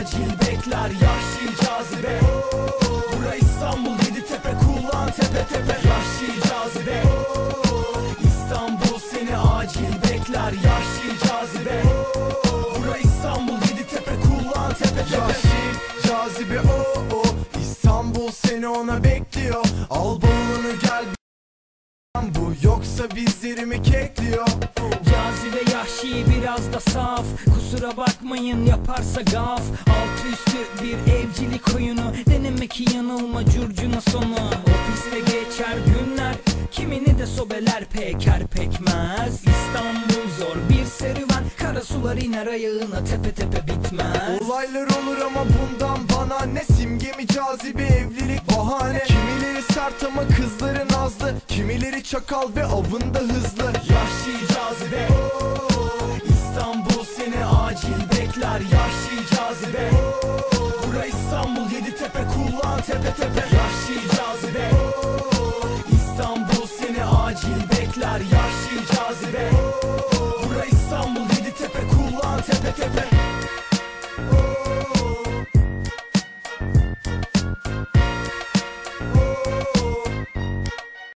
acil bekler Yahşi cazibe. Bura İstanbul yedi tepe kullan tepe tepe. Yahşi cazibe. İstanbul seni acil bekler Yahşi cazibe. Bura İstanbul yedi tepe kullan tepe tepe. Yahşi cazibe o o İstanbul seni ona bekliyor. Al bavulunu gel yoksa bizlerimi kekliyor Cazibe yahşi biraz da saf. Kusura bakmayın yaparsa gaf. Altı üstü bir evcilik oyunu. Denemek yanılma curcuna sonu. Ofiste geçer günler Kimini de sobeler peker pekmez. İstanbul zor bir serüven Kara sular iner ayağına tepe tepe bitmez. Olaylar olur ama bundan simge mi cazibe evlilik bahane. Kimileri sert ama kızları nazlı. Kimileri çakal ve avında hızlı. Yahşi cazibe. İstanbul seni acil bekler. Yahşi cazibe. Bura İstanbul yedi tepe kullan tepe tepe. Yahşi cazibe. İstanbul seni acil bekler. Yahşi cazibe. Bura İstanbul yedi tepe kullan tepe tepe